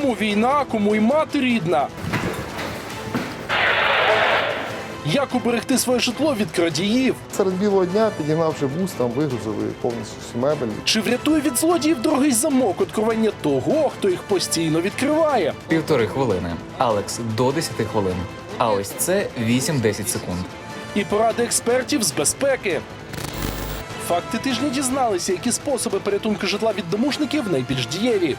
Кому війна, кому й мати рідна. Як уберегти своє житло від крадіїв? Серед білого дня, підігнавши бус, там вигрузили повністю всю мебель. Чи врятує від злодіїв дорогий замок откровення того, хто їх постійно відкриває? Півтори хвилини. Алекс до 10 хвилин. А ось це 8-10 секунд. І поради експертів з безпеки. Факти тижня дізналися, які способи порятунку житла від домушників найбільш дієві.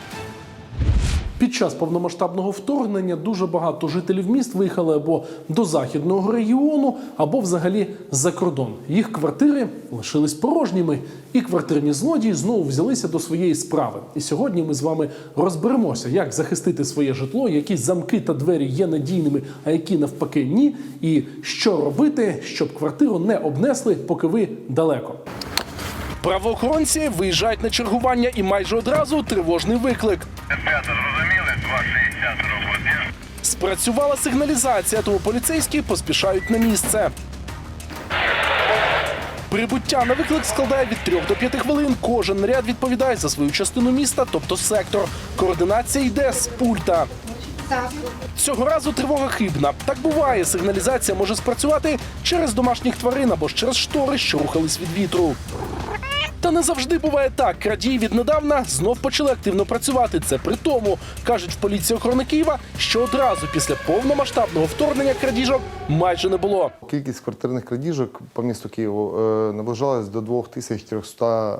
Під час повномасштабного вторгнення дуже багато жителів міст виїхали або до західного регіону, або взагалі за кордон. Їх квартири лишились порожніми, і квартирні злодії знову взялися до своєї справи. І сьогодні ми з вами розберемося, як захистити своє житло, які замки та двері є надійними, а які навпаки ні, і що робити, щоб квартиру не обнесли, поки ви далеко. Правоохоронці виїжджають на чергування і майже одразу тривожний виклик. Ребята, зрозуміли? 260 робот. Спрацювала сигналізація, тому поліцейські поспішають на місце. Прибуття на виклик складає від 3 до 5 хвилин. Кожен наряд відповідає за свою частину міста, тобто сектор. Координація йде з пульта. Цього разу тривога хибна. Так буває, сигналізація може спрацювати через домашніх тварин або ж через штори, що рухались від вітру. Та не завжди буває так. Крадії віднедавна знов почали активно працювати. Це при тому, кажуть в поліції охорони Києва, що одразу після повномасштабного вторгнення крадіжок майже не було. Кількість квартирних крадіжок по місту Києву е, наближалась до 2300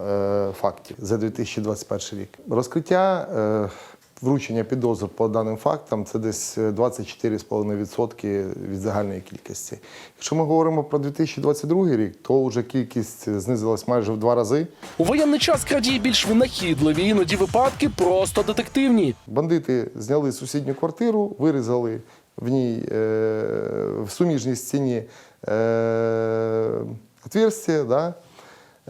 е, фактів за 2021 рік. Розкриття е, вручення підозр по даним фактам це десь 24,5% від загальної кількості. Якщо ми говоримо про 2022 рік, то вже кількість знизилась майже в два рази. У воєнний час крадії більш винахідливі, іноді випадки просто детективні. Бандити зняли сусідню квартиру, вирізали в ній е, в суміжній стіні е, отверстие, да?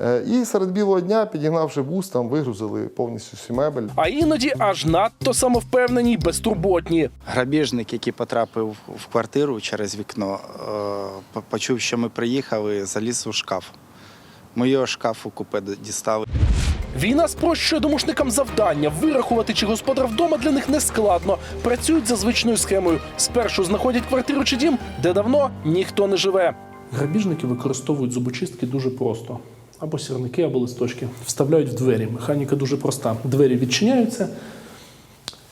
Е, і серед білого дня, підігнавши бус, там вигрузили повністю всю мебель. А іноді аж надто самовпевнені й безтурботні. Грабіжник, який потрапив в квартиру через вікно, е, почув, що ми приїхали, заліз у шкаф. Ми його шкафу купе дістали. Війна спрощує домушникам завдання. Вирахувати, чи господар вдома для них не складно. Працюють за звичною схемою. Спершу знаходять квартиру чи дім, де давно ніхто не живе. Грабіжники використовують зубочистки дуже просто. Або сірники, або листочки. Вставляють в двері. Механіка дуже проста. Двері відчиняються,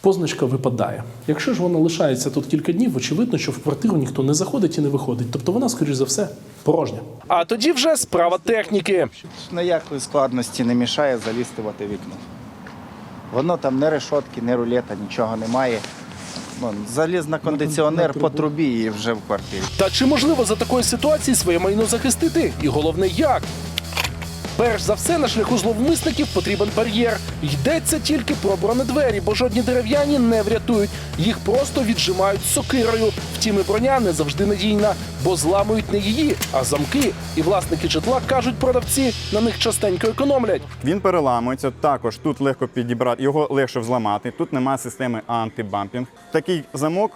позначка випадає. Якщо ж вона лишається тут кілька днів, очевидно, що в квартиру ніхто не заходить і не виходить. Тобто вона, скоріш за все, порожня. А тоді вже справа техніки. Ніякої складності не мішає те вікно. Воно там не решотки, не рулета, нічого немає. Вон, заліз на кондиціонер по трубі і вже в квартирі. Та чи можливо за такої ситуації своє майно захистити? І головне, як? Перш за все, на шляху зловмисників потрібен бар'єр. Йдеться тільки про бронедвері, бо жодні дерев'яні не врятують. Їх просто віджимають сокирою. Втім, і броня не завжди надійна, бо зламують не її, а замки. І власники житла кажуть продавці, на них частенько економлять. Він переламується. Також тут легко підібрати, його легше взламати. Тут немає системи антибампінг. Такий замок,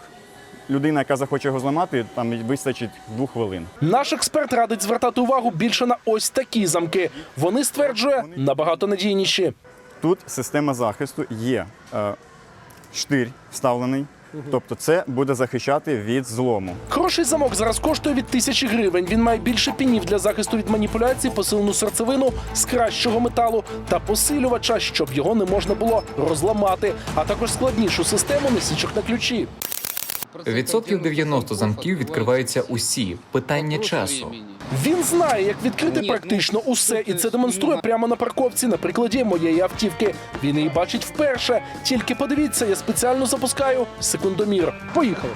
людина, яка захоче його зламати, там вистачить двох хвилин. Наш експерт радить звертати увагу більше на ось такі замки. Вони стверджує набагато надійніші. Тут система захисту є е, штир вставлений. Тобто це буде захищати від злому. Хороший замок зараз коштує від тисячі гривень. Він має більше пінів для захисту від маніпуляцій, посилену серцевину з кращого металу та посилювача, щоб його не можна було розламати, а також складнішу систему несічок на ключі. Відсотків 90 замків відкриваються усі. Питання часу. Він знає, як відкрити практично усе, і це демонструє прямо на парковці на прикладі моєї автівки. Він її бачить вперше. Тільки подивіться, я спеціально запускаю секундомір. Поїхали.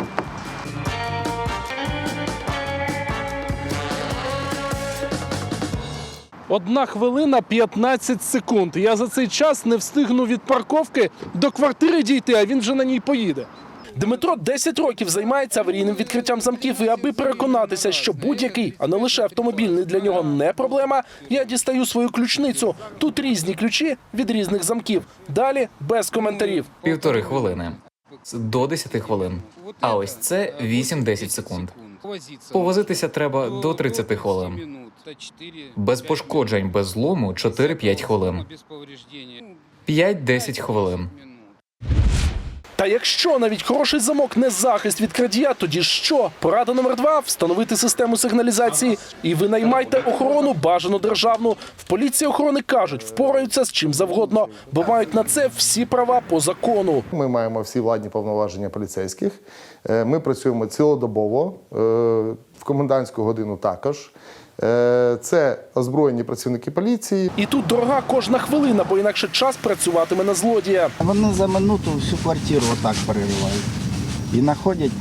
Одна хвилина 15 секунд. Я за цей час не встигну від парковки до квартири дійти, а він вже на ній поїде. Дмитро 10 років займається аварійним відкриттям замків, і аби переконатися, що будь-який, а не лише автомобільний для нього не проблема. Я дістаю свою ключницю. Тут різні ключі від різних замків. Далі без коментарів. Півтори хвилини. До 10 хвилин. А ось це 8-10 секунд. Повозитися треба до 30 хвилин. Без пошкоджень, без злому 4-5 хвилин. 5-10 хвилин. Та якщо навіть хороший замок не захист від крадія, тоді що? Порада номер два встановити систему сигналізації і ви наймайте охорону бажану державну. В поліції охорони кажуть, впораються з чим завгодно, бо мають на це всі права по закону. Ми маємо всі владні повноваження поліцейських. Е, Ми працюємо цілодобово, е, в комендантську годину також. Е, Це озброєні працівники поліції. І тут дорога кожна хвилина, бо інакше час працюватиме на злодія. Вони за минуту всю квартиру отак переривають. І знаходять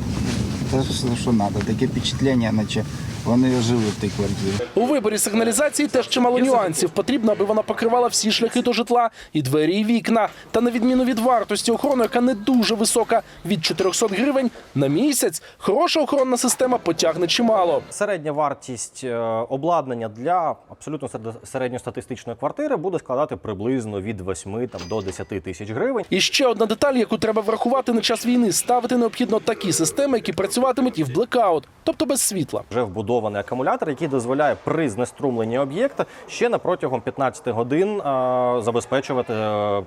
те, що- що треба. Таке впечатлення, наче вони жили в тій квартирі. У виборі сигналізації теж чимало нюансів. Потрібно, аби вона покривала всі шляхи до житла, і двері, і вікна. Та на відміну від вартості охорони, яка не дуже висока, від 400 гривень на місяць, хороша охоронна система потягне чимало. Середня вартість е, обладнання для абсолютно серед- середньостатистичної квартири буде складати приблизно від 8 там, до 10 тисяч гривень. І ще одна деталь, яку треба врахувати на час війни: ставити необхідно такі системи, які працюватимуть і в блекаут, тобто без світла. Вже вбудований акумулятор, який дозволяє при знеструмленні об'єкта ще на протягом 15 годин е, забезпечувати. е,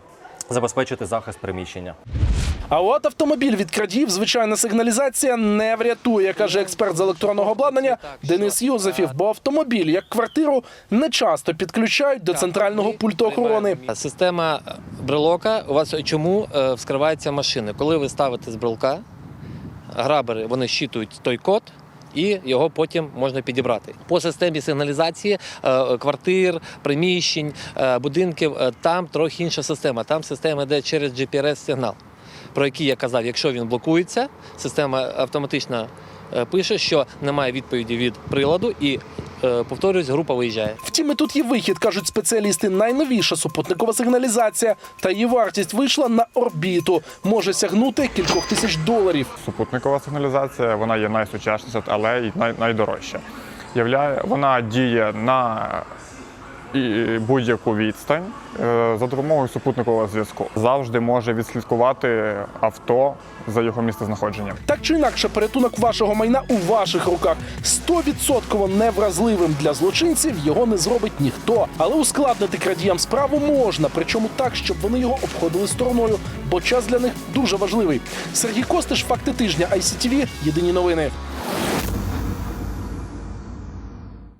Забезпечити захист приміщення. А от автомобіль від крадіїв звичайна сигналізація не врятує, каже експерт з електронного обладнання Денис Юзефів. Бо автомобіль, як квартиру, не часто підключають до центрального пульту охорони. Система брелока у вас чому е, вскриваються машини? Коли ви ставите з брелка, грабери вони щитують той код. І його потім можна підібрати по системі сигналізації е, квартир, приміщень, е, будинків. е, Там трохи інша система. Там система йде через GPRS-сигнал, про який я казав. Якщо він блокується, система автоматично пише, що немає відповіді від приладу, і повторюсь, група виїжджає. Втім, і тут є вихід, кажуть спеціалісти. Найновіша супутникова сигналізація, та її вартість вийшла на орбіту. Може сягнути кількох тисяч доларів. Супутникова сигналізація вона є найсучасніша, але й най, найдорожча. Являє, вона діє на будь-яку відстань е, за допомогою супутникового зв'язку. Завжди може відслідкувати авто за його місцезнаходженням. Так чи інакше, порятунок вашого майна у ваших руках. Стовідсотково невразливим для злочинців його не зробить ніхто. Але ускладнити крадіям справу можна, причому так, щоб вони його обходили стороною, бо час для них дуже важливий. Сергій Костиш, факти тижня, ICTV, єдині новини.